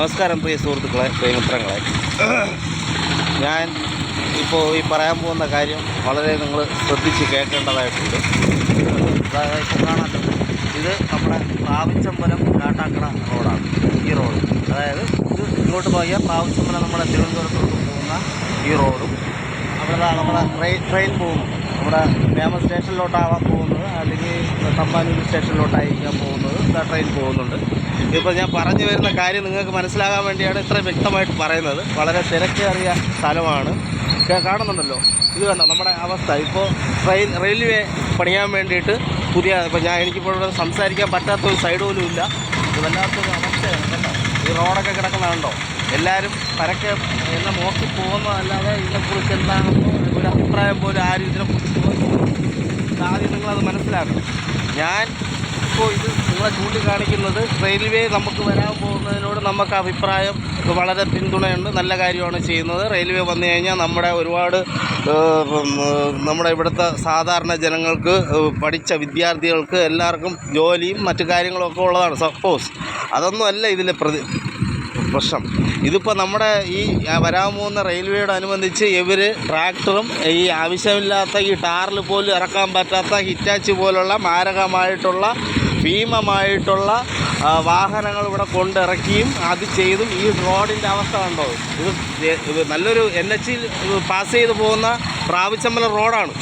നമസ്കാരം പ്രിയ സുഹൃത്തുക്കളെ പ്രിയമിത്രങ്ങളെ. ഞാൻ ഇപ്പോൾ ഈ പറയാൻ പോകുന്ന കാര്യം വളരെ നിങ്ങൾ ശ്രദ്ധിച്ച് കേൾക്കേണ്ടതായിട്ടുണ്ട്. ഇപ്പോൾ കാണാൻ ഇത് നമ്മുടെ പ്രാവിച്ചമ്പലം കാട്ടാക്കട റോഡാണ് ഈ റോഡ്. അതായത് ഇത് ഇങ്ങോട്ട് പോയാൽ പ്രാവിച്ചമ്പലം നമ്മുടെ തിരുവനന്തപുരത്തോട്ട് പോകുന്ന ഈ റോഡും. അവിടെ നമ്മുടെ ട്രെയിൻ ട്രെയിൻ പോകുന്നു. നമ്മുടെ ഫേമസ് സ്റ്റേഷനിലോട്ടാവാൻ പോകുന്നത് തമ്പാനൂർ സ്റ്റേഷനിലോട്ടായിരിക്കാം പോകുന്നത്. ഇതാ ട്രെയിൻ പോകുന്നുണ്ട്. ഇപ്പോൾ ഞാൻ പറഞ്ഞു വരുന്ന കാര്യം നിങ്ങൾക്ക് മനസ്സിലാകാൻ വേണ്ടിയാണ് ഇത്ര വ്യക്തമായിട്ട് പറയുന്നത്. വളരെ തിരക്കേറിയ സ്ഥലമാണ്. കാണുന്നുണ്ടല്ലോ. ഇത് വേണ്ട നമ്മുടെ അവസ്ഥ. ഇപ്പോൾ ട്രെയിൻ റെയിൽവേ പണിയാൻ വേണ്ടിയിട്ട് പുതിയ ഇപ്പോൾ ഞാൻ എനിക്കിപ്പോൾ ഇവിടെ സംസാരിക്കാൻ പറ്റാത്ത ഒരു സൈഡ് പോലും ഇല്ല. വല്ലാത്തൊരു അവസ്ഥയാണ് കേട്ടോ. ഈ റോഡൊക്കെ കിടക്കുന്നതുണ്ടോ എല്ലാവരും പരക്കെ എന്നെ നോക്കി പോകുന്നതല്ലാതെ ഇതിനെക്കുറിച്ച് എന്താണെന്നോ ഒരു അഭിപ്രായം പോലും ആരും ഇതിനെക്കുറിച്ച് ചോദിക്കുന്നില്ല ആദ്യം നിങ്ങളത് മനസ്സിലാക്കണം. ഞാൻ ഇപ്പോൾ ഇത് നിങ്ങളെ ചൂണ്ടിക്കാണിക്കുന്നത് റെയിൽവേ നമുക്ക് വരാൻ പോകുന്നതിനോട് നമുക്ക് അഭിപ്രായം വളരെ പിന്തുണയുണ്ട്. നല്ല കാര്യമാണ് ചെയ്യുന്നത്. റെയിൽവേ വന്നു കഴിഞ്ഞാൽ നമ്മുടെ ഒരുപാട് നമ്മുടെ ഇവിടുത്തെ സാധാരണ ജനങ്ങൾക്ക് പഠിച്ച വിദ്യാർത്ഥികൾക്ക് എല്ലാവർക്കും ജോലിയും മറ്റു കാര്യങ്ങളൊക്കെ ഉള്ളതാണ്. സപ്പോസ്. അതൊന്നുമല്ല ഇതിലെ പ്രതി പ്രശ്നം ഇതിപ്പോൾ നമ്മുടെ ഈ വരാൻ പോകുന്ന റെയിൽവേയോട് അനുബന്ധിച്ച് ഇവർ ട്രാക്ടറും ഈ ആവശ്യമില്ലാത്ത ഈ ടാറിൽ പോലും ഇറക്കാൻ പറ്റാത്ത ഹിറ്റാച്ചി പോലുള്ള മാരകമായിട്ടുള്ള ഭീമമായിട്ടുള്ള വാഹനങ്ങൾ ഇവിടെ കൊണ്ടിറക്കിയും അത് ചെയ്തും ഈ റോഡിന്റെ അവസ്ഥ കണ്ടോ? ഇത് നല്ലൊരു എൻ എച്ചിൽ പാസ് ചെയ്ത് പോകുന്ന പ്രാവിച്ചമ്പലം റോഡാണ്.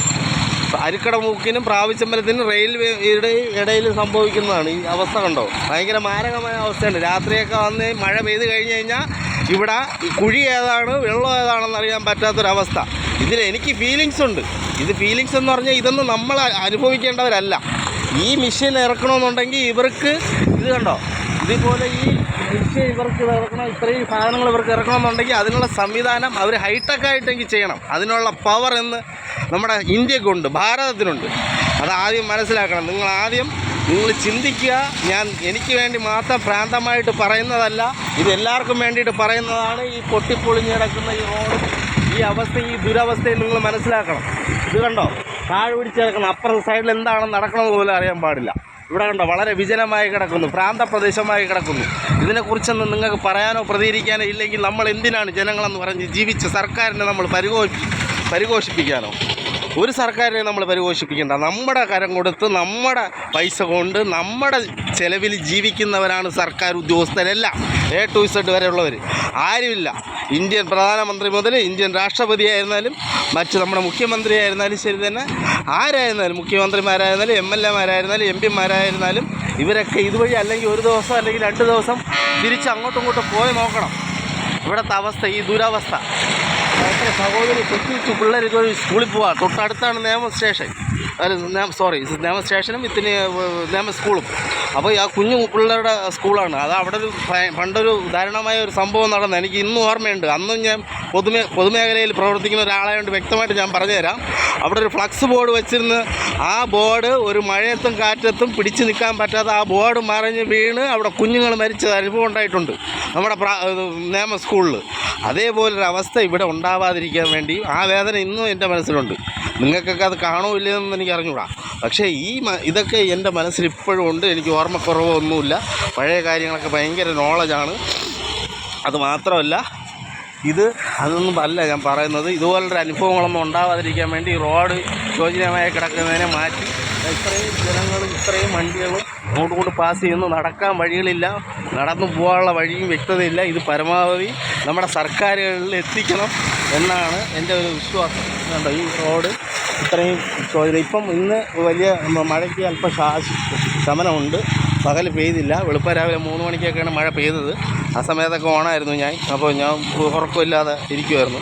അരിക്കട മൂക്കിനും പ്രാവിച്ചമ്പലത്തിനും റെയിൽവേയുടെ ഇടയിൽ സംഭവിക്കുന്നതാണ്. ഈ അവസ്ഥ കണ്ടോ? ഭയങ്കര മാരകമായ അവസ്ഥയുണ്ട്. രാത്രിയൊക്കെ വന്ന് മഴ പെയ്ത് കഴിഞ്ഞ് കഴിഞ്ഞാൽ ഇവിടെ കുഴി ഏതാണ് വെള്ളം ഏതാണെന്ന് അറിയാൻ പറ്റാത്തൊരവസ്ഥ. ഇതിൽ എനിക്ക് ഫീലിങ്സ് ഉണ്ട്. ഇത് ഫീലിങ്സ് എന്ന് പറഞ്ഞാൽ ഇതൊന്നും നമ്മൾ അനുഭവിക്കേണ്ടവരല്ല. ഈ മെഷീൻ ഇറക്കണമെന്നുണ്ടെങ്കിൽ ഇവർക്ക് ഇത് കണ്ടോ? ഇതുപോലെ ഈ മെഷീൻ ഇവർക്ക് ഇറക്കണം ഇത്രയും സാധനങ്ങൾ ഇവർക്ക് ഇറക്കണമെന്നുണ്ടെങ്കിൽ അതിനുള്ള സംവിധാനം അവർ ഹൈടെക് ആയിട്ടെങ്കിൽ ചെയ്യണം. അതിനുള്ള പവർ എന്ന് നമ്മുടെ ഇന്ത്യക്കുണ്ട് ഭാരതത്തിനുണ്ട്. അത് ആദ്യം മനസ്സിലാക്കണം. നിങ്ങൾ ആദ്യം നിങ്ങൾ ചിന്തിക്കുക. ഞാൻ എനിക്ക് വേണ്ടി മാത്രം പ്രാന്തമായിട്ട് പറയുന്നതല്ല ഇത് എല്ലാവർക്കും വേണ്ടിയിട്ട് പറയുന്നതാണ്. ഈ പൊട്ടിപ്പൊളിഞ്ഞ് കിടക്കുന്ന ഈ റോഡ് ഈ അവസ്ഥ ഈ ദുരവസ്ഥയും നിങ്ങൾ മനസ്സിലാക്കണം. ഇത് കണ്ടോ? താഴെ പിടിച്ച് കിടക്കണം അപ്പുറത്തെ സൈഡിൽ എന്താണ് നടക്കണമെന്ന് പോലും അറിയാൻ പാടില്ല. ഇവിടെ കണ്ടോ വളരെ വിജനമായി കിടക്കുന്നു പ്രാന്തപ്രദേശമായി കിടക്കുന്നു. ഇതിനെക്കുറിച്ചൊന്നും നിങ്ങൾക്ക് പറയാനോ പ്രതികരിക്കാനോ ഇല്ലെങ്കിൽ നമ്മൾ എന്തിനാണ് ജനങ്ങളെന്ന് പറഞ്ഞ് ജീവിച്ച സർക്കാരിനെ നമ്മൾ പരിഘോഷി പരിഘോഷിപ്പിക്കാനോ? ഒരു സർക്കാരിനെ നമ്മൾ പരിപോഷിപ്പിക്കേണ്ട. നമ്മുടെ കരം കൊടുത്ത് നമ്മുടെ പൈസ കൊണ്ട് നമ്മുടെ ചെലവിൽ ജീവിക്കുന്നവരാണ് സർക്കാർ ഉദ്യോഗസ്ഥരെല്ലാം. എ ടു ഇസഡ് വരെയുള്ളവർ ആരുമില്ല. ഇന്ത്യൻ പ്രധാനമന്ത്രി മുതൽ ഇന്ത്യൻ രാഷ്ട്രപതി ആയിരുന്നാലും മറ്റ് നമ്മുടെ മുഖ്യമന്ത്രി ആയിരുന്നാലും ശരി തന്നെ. ആരായിരുന്നാലും മുഖ്യമന്ത്രിമാരായിരുന്നാലും എം എൽ എമാരായിരുന്നാലും എം പിമാരായിരുന്നാലും ഇവരൊക്കെ ഇതുവഴി അല്ലെങ്കിൽ ഒരു ദിവസം അല്ലെങ്കിൽ രണ്ട് ദിവസം തിരിച്ച് അങ്ങോട്ടും ഇങ്ങോട്ടും പോയി നോക്കണം. ഇവിടുത്തെ അവസ്ഥ ഈ ദുരവസ്ഥ. സഹോദരി കൊച്ചു പിള്ളേർ ഒരു സ്കൂളിൽ പോവാ. തൊട്ടടുത്താണ് നേമം സ്റ്റേഷൻ. അല്ല സോറി നിയമസ്റ്റേഷനും ഇത്തിന് നേമ സ്കൂളും. അപ്പോൾ ആ കുഞ്ഞു പിള്ളേരുടെ സ്കൂളാണ്. അത് അവിടെ ഒരു പണ്ടൊരു ദാരുണമായ ഒരു സംഭവം നടന്നു എനിക്ക് ഇന്നും ഓർമ്മയുണ്ട്. അന്നും ഞാൻ പൊതുമേ പൊതുമേഖലയിൽ പ്രവർത്തിക്കുന്ന ഒരാളായതുകൊണ്ട് വ്യക്തമായിട്ട് ഞാൻ പറഞ്ഞുതരാം. അവിടെ ഒരു ഫ്ലക്സ് ബോർഡ് വെച്ചിരുന്ന് ആ ബോർഡ് ഒരു മഴയത്തും കാറ്റത്തും പിടിച്ചു നിൽക്കാൻ പറ്റാതെ ആ ബോർഡ് മറിഞ്ഞ് വീണ് അവിടെ കുഞ്ഞുങ്ങൾ മരിച്ച അനുഭവം ഉണ്ടായിട്ടുണ്ട് നമ്മുടെ നിയമ സ്കൂളിൽ. അതേപോലൊരു അവസ്ഥ ഇവിടെ ഉണ്ടാവാതിരിക്കാൻ വേണ്ടി ആ വേദന ഇന്നും എന്റെ മനസ്സിലുണ്ട്. നിങ്ങൾക്കൊക്കെ അത് കാണോ ഇല്ലയെന്ന് എനിക്ക് അറിഞ്ഞൂടാ പക്ഷേ ഈ ഇതൊക്കെ എന്റെ മനസ്സിൽ ഇപ്പോഴും ഉണ്ട്. എനിക്ക് ഓർമ്മക്കുറവൊന്നുമില്ല. പഴയ കാര്യങ്ങളൊക്കെ ഭയങ്കര നോളജാണ് അത് മാത്രമല്ല ഇത് അതൊന്നും അല്ല ഞാൻ പറയുന്നത്. ഇതുപോലൊരു അനുഭവങ്ങളൊന്നും ഉണ്ടാവാതിരിക്കാൻ വേണ്ടി റോഡ് ശോചനീയമായി കിടക്കുന്നതിനെ മാറ്റി ഇത്രയും ജനങ്ങളും ഇത്രയും വണ്ടികളും അങ്ങോട്ട് ഇങ്ങോട്ട് പാസ് ചെയ്യുന്നു. നടക്കാൻ വഴികളില്ല. നടന്നു പോകാനുള്ള വഴിയും വ്യക്തതയില്ല. ഇത് പരമാവധി നമ്മുടെ സർക്കാരുകളിൽ എത്തിക്കണം എന്നാണ് എന്റെ ഒരു വിശ്വാസം. കണ്ടോ ഈ റോഡ്? ഇത്രയും ചോദ്യം ഇപ്പം ഇന്ന് വലിയ മഴയ്ക്ക് അല്പം ശമനമുണ്ട്. പകൽ പെയ്തില്ല. വെളുപ്പം രാവിലെ മൂന്ന് മണിക്കൊക്കെയാണ് മഴ പെയ്തത്. ആ സമയത്തൊക്കെ ഓണായിരുന്നു ഞാൻ. അപ്പോൾ ഞാൻ ഉറക്കമില്ലാതെ ഇരിക്കുമായിരുന്നു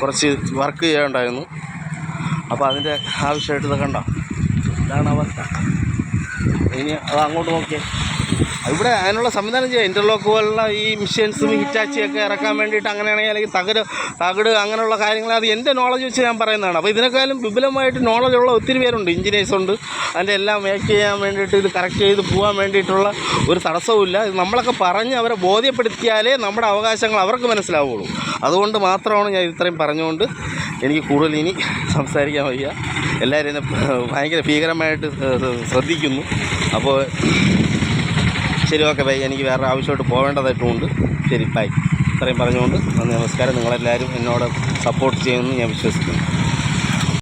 കുറച്ച് വർക്ക് ചെയ്യാനുണ്ടായിരുന്നു. അപ്പോൾ അതിന്റെ ആവശ്യമായിട്ട് ഇതൊക്കെ കണ്ടോ? ഇതാണ് അവസ്ഥ. ഇനി അത് അങ്ങോട്ട് നോക്കിയേ. ഇവിടെ അതിനുള്ള സംവിധാനം ചെയ്യാം. ഇന്റർലോക്ക് പോലുള്ള ഈ മിഷ്യൻസും ഹിറ്റാച്ചിയൊക്കെ ഇറക്കാൻ വേണ്ടിയിട്ട് അങ്ങനെയാണെങ്കിൽ അല്ലെങ്കിൽ തകട് തകട് അങ്ങനെയുള്ള കാര്യങ്ങൾ അത് എന്റെ നോളജ് വെച്ച് ഞാൻ പറയുന്നതാണ്. അപ്പോൾ ഇതിനേക്കാളും വിപുലമായിട്ട് നോളജ് ഉള്ള ഒത്തിരി പേരുണ്ട്. എഞ്ചിനീയേഴ്സ് ഉണ്ട്. അതിന്റെ എല്ലാം മേക്ക് ചെയ്യാൻ വേണ്ടിയിട്ട് ഇത് കറക്റ്റ് ചെയ്ത് പോകാൻ വേണ്ടിയിട്ടുള്ള ഒരു തടസ്സവുമില്ല. നമ്മളൊക്കെ പറഞ്ഞ് അവരെ ബോധ്യപ്പെടുത്തിയാലേ നമ്മുടെ അവകാശങ്ങൾ അവർക്ക് മനസ്സിലാവുള്ളൂ. അതുകൊണ്ട് മാത്രമാണ് ഞാൻ ഇത്രയും പറഞ്ഞുകൊണ്ട് എനിക്ക് കൂടുതൽ ഇനി സംസാരിക്കാൻ വയ്യ. എല്ലാവരും എന്നെ ഭയങ്കര ഭീകരമായിട്ട് ശ്രദ്ധിക്കുന്നു. അപ്പോൾ ശരി ഓക്കെ ബൈ. എനിക്ക് വേറെ ആവശ്യമായിട്ട് പോകേണ്ടതായിട്ടുമുണ്ട് ശരി ബൈ. ഇത്രയും പറഞ്ഞുകൊണ്ട് നന്ദി നമസ്കാരം. നിങ്ങളെല്ലാവരും എന്നോട് സപ്പോർട്ട് ചെയ്യുമെന്ന് ഞാൻ വിശ്വസിക്കുന്നു.